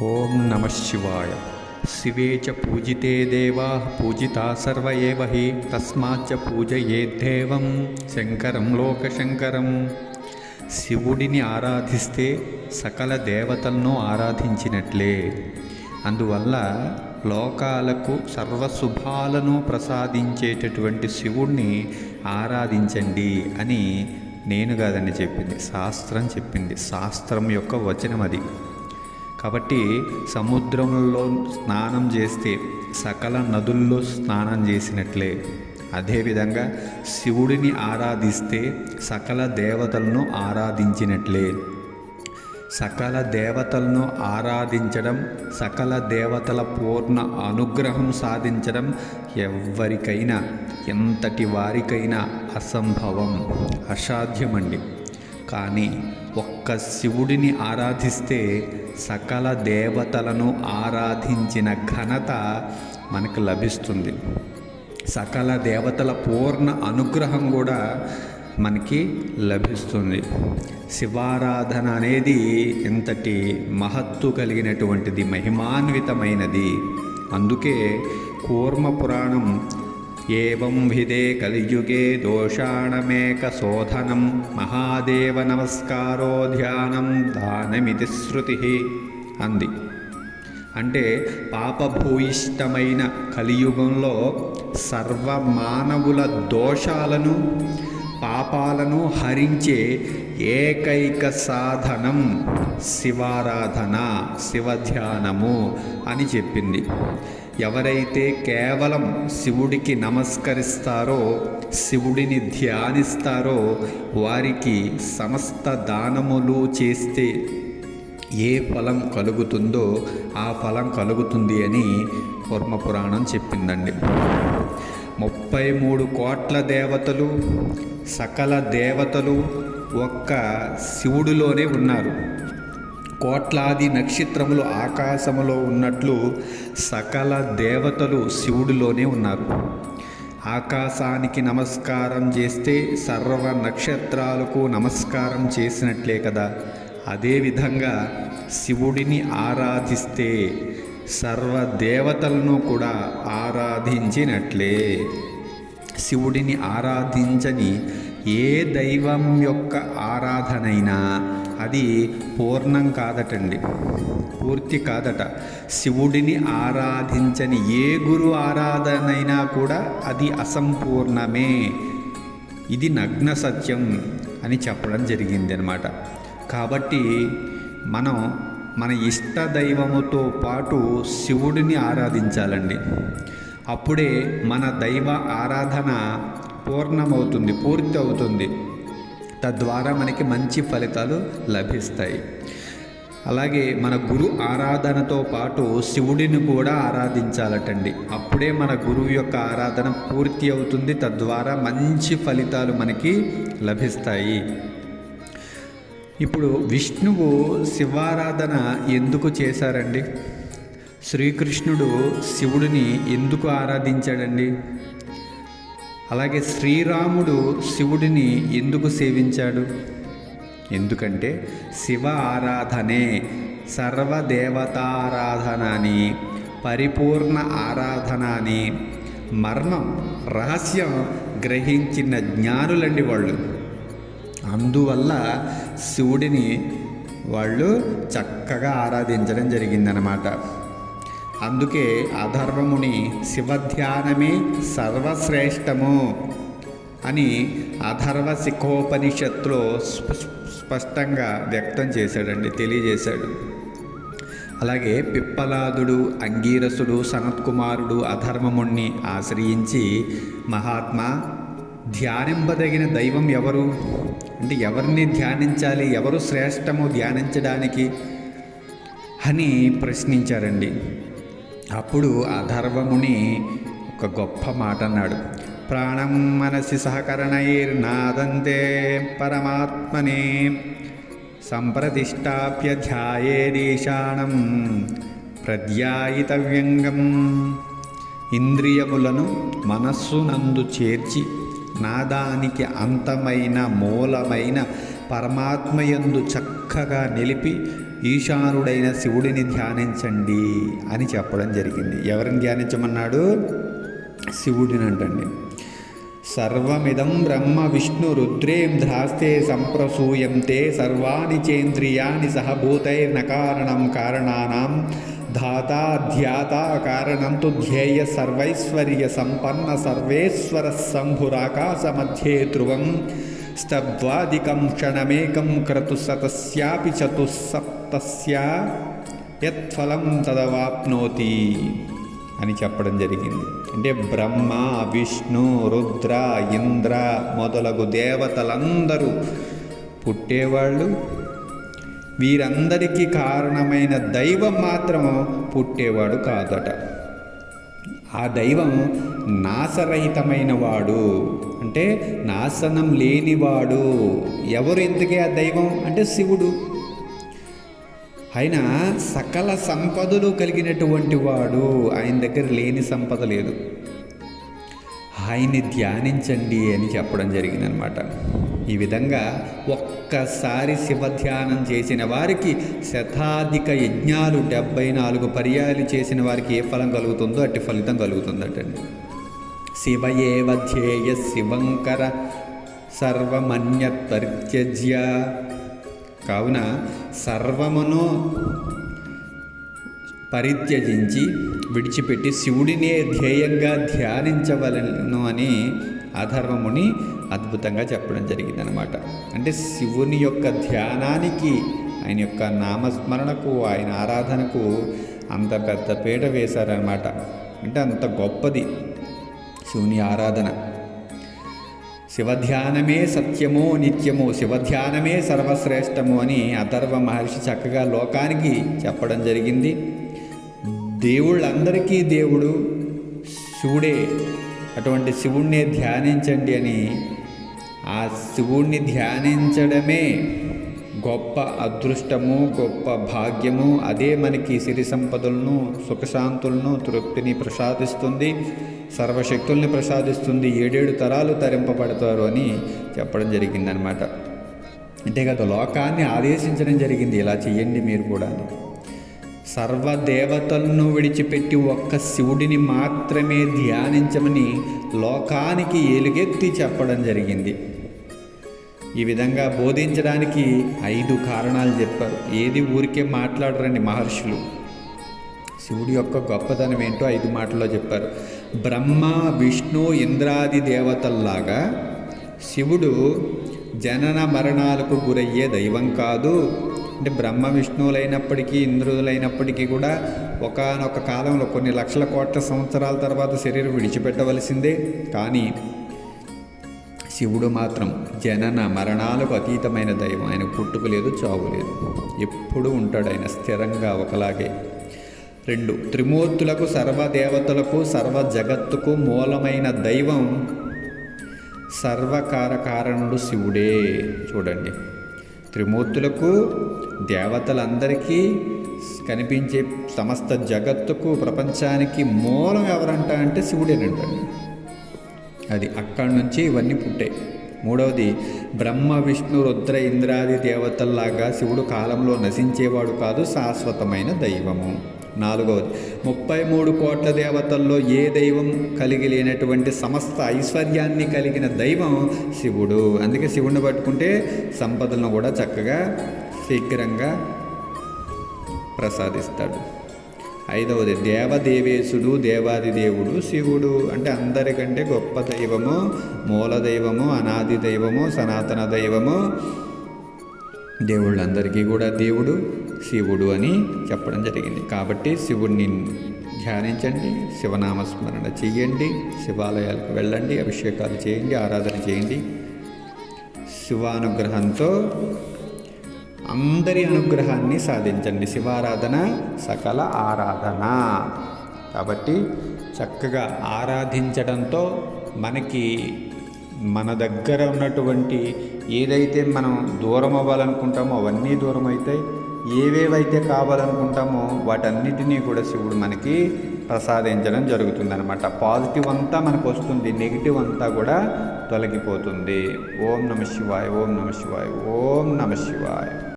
ఓం నమ శివాయ. శివే చ పూజితే దేవా పూజితా సర్వ ఏవ హి తస్మాచ్చ పూజయేద్దేవం శంకరం లోకశంకరం. శివుడిని ఆరాధిస్తే సకల దేవతలను ఆరాధించినట్లే. అందువల్ల లోకాలకు సర్వశుభాలను ప్రసాదించేటటువంటి శివుణ్ణి ఆరాధించండి అని నేను కాదని చెప్పింది. శాస్త్రం చెప్పింది. శాస్త్రం యొక్క వచనం అది కాబట్టి సముద్రంలో స్నానం చేస్తే సకల నదుల్లో స్నానం చేసినట్లే. అదేవిధంగా శివుడిని ఆరాధిస్తే సకల దేవతలను ఆరాధించినట్లే. సకల దేవతలను ఆరాధించడం సకల దేవతల పూర్ణ అనుగ్రహం సాధించడం ఎవరికైనా ఎంతటి వారికైనా అసంభవం అసాధ్యమండి. కానీ ఒక్క శివుడిని ఆరాధిస్తే సకల దేవతలను ఆరాధించిన ఘనత మనకు లభిస్తుంది. సకల దేవతల పూర్ణ అనుగ్రహం కూడా మనకి లభిస్తుంది. శివారాధన అనేది ఇంతటి మహత్తు కలిగినటువంటిది మహిమాన్వితమైనది. అందుకే కూర్మ పురాణం ఏం విదే కలియుగే దోషాణమేక శోధనం మహాదేవ నమస్కారో ధ్యానం దానమితి శృతి అంది. అంటే పాపభూయిష్టమైన కలియుగంలో సర్వ మానవుల దోషాలను పాపాలను హరించే ఏకైక సాధనం శివారాధన శివధ్యానము అని చెప్పింది. ఎవరైతే కేవలం శివుడికి నమస్కరిస్తారో శివుడిని ధ్యానిస్తారో వారికి సమస్త దానములు చేస్తే ఏ ఫలం కలుగుతుందో ఆ ఫలం కలుగుతుంది అని పురాణం చెప్పిందండి. ముప్పై మూడు కోట్ల దేవతలు సకల దేవతలు ఒక్క శివుడిలోనే ఉన్నారు. కోట్లాది నక్షత్రములు ఆకాశములో ఉన్నట్లు సకల దేవతలు శివుడిలోనే ఉన్నారు. ఆకాశానికి నమస్కారం చేస్తే సర్వ నక్షత్రాలకు నమస్కారం చేసినట్లే కదా. అదేవిధంగా శివుడిని ఆరాధిస్తే సర్వ దేవతలను కూడా ఆరాధించినట్లే. శివుడిని ఆరాధించని ఏ దైవం యొక్క ఆరాధనైనా అది పూర్ణం కాదటండి. పూర్తి కాదట. శివుడిని ఆరాధించని ఏ గురు ఆరాధనైనా కూడా అది అసంపూర్ణమే. ఇది నగ్న సత్యం అని చెప్పడం జరిగింది అనమాట కాబట్టి మనం మన ఇష్ట దైవముతో పాటు శివుడిని ఆరాధించాలండి. అప్పుడే మన దైవ ఆరాధన పూర్ణమవుతుంది పూర్తి అవుతుంది. తద్వారా మనకి మంచి ఫలితాలు లభిస్తాయి. అలాగే మన గురు ఆరాధనతో పాటు శివుడిని కూడా ఆరాధించాలటండి. అప్పుడే మన గురువు యొక్క ఆరాధన పూర్తి అవుతుంది. తద్వారా మంచి ఫలితాలు మనకి లభిస్తాయి. ఇప్పుడు విష్ణువు శివారాధన ఎందుకు చేశారండి? శ్రీకృష్ణుడు శివుడిని ఎందుకు ఆరాధించాడండి? అలాగే శ్రీరాముడు శివుడిని ఎందుకు సేవించాడు? ఎందుకంటే శివ ఆరాధనే సర్వదేవతారాధన అని పరిపూర్ణ ఆరాధన అని మర్మం రహస్యం గ్రహించిన జ్ఞానులండి వాళ్ళు. అందువల్ల శివుడిని వాళ్ళు చక్కగా ఆరాధించడం జరిగిందనమాట అందుకే అధర్వముని శివధ్యానమే సర్వశ్రేష్టము అని అధర్వ శిఖోపనిషత్తులో స్పష్టంగా వ్యక్తం చేశాడండి తెలియజేశాడు. అలాగే పిప్పలాదుడు అంగీరసుడు సనత్కుమారుడు అధర్మముణ్ణి ఆశ్రయించి మహాత్మా ధ్యానింపదగిన దైవం ఎవరు? అంటే ఎవరిని ధ్యానించాలి? ఎవరు శ్రేష్టము ధ్యానించడానికి? అని ప్రశ్నించారండి. అప్పుడు అధర్వముని ఒక గొప్ప మాట అన్నాడు ప్రాణం మనసి సహకరణైర్నాదంతే పరమాత్మనే. సంప్రతిష్టాప్య ధ్యాయేదీశానం ప్రధ్యాయితవ్యంగం. ఇంద్రియములను మనస్సునందు చేర్చి నాదానికి అంతమైన మూలమైన పరమాత్మయందు చక్కగా నిలిపి ఈశానుడైన శివుడిని ధ్యానించండి అని చెప్పడం జరిగింది. ఎవరిని ధ్యానించమన్నాడు? శివుడిని అంటండి. సర్వమిదం బ్రహ్మ విష్ణు రుద్రేంద్రాస్తే సంప్రసూయంతే సర్వాణి చేంద్రియాణి సహభూతైర్న కారణం కారణానాం ధాతా ధ్యాత కారణం తు ధ్యేయ సర్వైశ్వర్య సంపన్న సర్వేశ్వర శంభురాకాశ మధ్యే ధ్రువం స్తబ్వాదికం క్షణమేకం క్రతు సతస్యాపి చతుస్సప్తస్య. యత్ఫలం తదవాప్నోతి అని చెప్పడం జరిగింది. అంటే బ్రహ్మ విష్ణు రుద్ర ఇంద్ర మొదలగు దేవతలందరూ పుట్టేవాళ్ళు. వీరందరికీ కారణమైన దైవం మాత్రము పుట్టేవాడు కాదట. ఆ దైవం నాశరహితమైన వాడు అంటే నాశనం లేనివాడు. ఎవరు ఎందుకే ఆ దైవం? అంటే శివుడు. ఆయన సకల సంపదలు కలిగినటువంటి వాడు. ఆయన దగ్గర లేని సంపద లేదు. ఆయన్ని ధ్యానించండి అని చెప్పడం జరిగిందనమాట. ఈ విధంగా ఒక్కసారి శివ ధ్యానం చేసిన వారికి శతాధిక యజ్ఞాలు డెబ్బై నాలుగు పర్యాలు చేసిన వారికి ఏ ఫలం కలుగుతుందో అట్టి ఫలితం కలుగుతుందటండి. శివ ఏవధ్యేయ ధ్యేయ శివంకర సర్వమన్యత్పరిత్యజ్య కావున సర్వమును పరిత్యజించి విడిచిపెట్టి శివుడినే ధ్యేయంగా ధ్యానించవలను అని అధర్వముని అద్భుతంగా చెప్పడం జరిగిందనమాట అంటే శివుని యొక్క ధ్యానానికి ఆయన యొక్క నామస్మరణకు ఆయన ఆరాధనకు అంత పెద్ద పీట వేశారనమాట అంటే అంత గొప్పది శివుని ఆరాధన. శివధ్యానమే సత్యమో నిత్యమో శివధ్యానమే సర్వశ్రేష్టము అని అథర్వ మహర్షి చక్కగా లోకానికి చెప్పడం జరిగింది. దేవుళ్ళందరికీ దేవుడు శివుడే. అటువంటి శివుణ్ణి ధ్యానించండి అని ఆ శివుణ్ణి ధ్యానించడమే గొప్ప అదృష్టము గొప్ప భాగ్యము. అదే మనకి సిరి సంపదలను సుఖశాంతులను తృప్తిని ప్రసాదిస్తుంది సర్వశక్తుల్ని ప్రసాదిస్తుంది ఏడేడు తరాలు తరింపబడతారు అని చెప్పడం జరిగిందనమాట అంతే కదా లోకాన్ని ఆదేశించడం జరిగింది. ఇలా చెయ్యండి మీరు కూడా సర్వదేవతలను విడిచిపెట్టి ఒక్క శివుడిని మాత్రమే ధ్యానించమని లోకానికి ఎలుగెత్తి చెప్పడం జరిగింది. ఈ విధంగా బోధించడానికి ఐదు కారణాలు చెప్పారు. ఏది ఊరికే మాట్లాడరండి మహర్షులు. శివుడి యొక్క గొప్పతనం ఏంటో ఐదు మాటల్లో చెప్పారు. బ్రహ్మ విష్ణు ఇంద్రాది దేవతల్లాగా శివుడు జనన మరణాలకు గురయ్యే దైవం కాదు. అంటే బ్రహ్మ విష్ణువులైనప్పటికీ ఇంద్రులైనప్పటికీ కూడా ఒకనొక కాలంలో కొన్ని లక్షల కోట్ల సంవత్సరాల తర్వాత శరీరం విడిచిపెట్టవలసిందే. కానీ శివుడు మాత్రం జనన మరణాలకు అతీతమైన దైవం. ఆయన పుట్టుక లేదు చావు లేదు. ఎప్పుడు ఉంటాడు ఆయన స్థిరంగా ఒకలాగే. రెండు త్రిమూర్తులకు సర్వదేవతలకు సర్వ జగత్తుకు మూలమైన దైవం సర్వకార కారణుడు శివుడే. చూడండి. త్రిమూర్తులకు దేవతలందరికీ కనిపించే సమస్త జగత్తుకు ప్రపంచానికి మూలం ఎవరంట అంటే శివుడేనంట. అది అక్కడి నుంచి ఇవన్నీ పుట్టాయి మూడవది బ్రహ్మ విష్ణు రుద్ర ఇంద్రాది దేవతల్లాగా శివుడు కాలంలో నశించేవాడు కాదు శాశ్వతమైన దైవము. నాలుగవది ముప్పై మూడు కోట్ల దేవతల్లో ఏ దైవం కలిగి లేనటువంటి సమస్త ఐశ్వర్యాన్ని కలిగిన దైవం శివుడు. అందుకే శివుడిని పట్టుకుంటే సంపదలను కూడా చక్కగా శీఘ్రంగా ప్రసాదిస్తాడు. ఐదవది దేవదేవేశుడు దేవాది దేవుడు శివుడు. అంటే అందరికంటే గొప్ప దైవము మూల దైవము అనాది దైవము సనాతన దైవము దేవుళ్ళందరికీ కూడా దేవుడు. శివుడు అని చెప్పడం జరిగింది. కాబట్టి శివుడిని ధ్యానించండి శివనామస్మరణ చేయండి శివాలయాలకు వెళ్ళండి అభిషేకాలు చేయండి ఆరాధన చేయండి. శివానుగ్రహంతో అందరి అనుగ్రహాన్ని సాధించండి. శివారాధన సకల ఆరాధన. కాబట్టి చక్కగా ఆరాధించడంతో మనకి మన దగ్గర ఉన్నటువంటి ఏదైతే మనం దూరం అవ్వాలనుకుంటామో అవన్నీ దూరం అవుతాయి ఏవేవైతే కావాలనుకుంటామో వాటన్నిటినీ కూడా శివుడు మనకి ప్రసాదించడం జరుగుతుందనమాట పాజిటివ్ అంతా మనకు వస్తుంది నెగిటివ్ అంతా కూడా తొలగిపోతుంది. ఓం నమ శివాయ ఓం నమ శివాయ ఓం నమ శివాయ.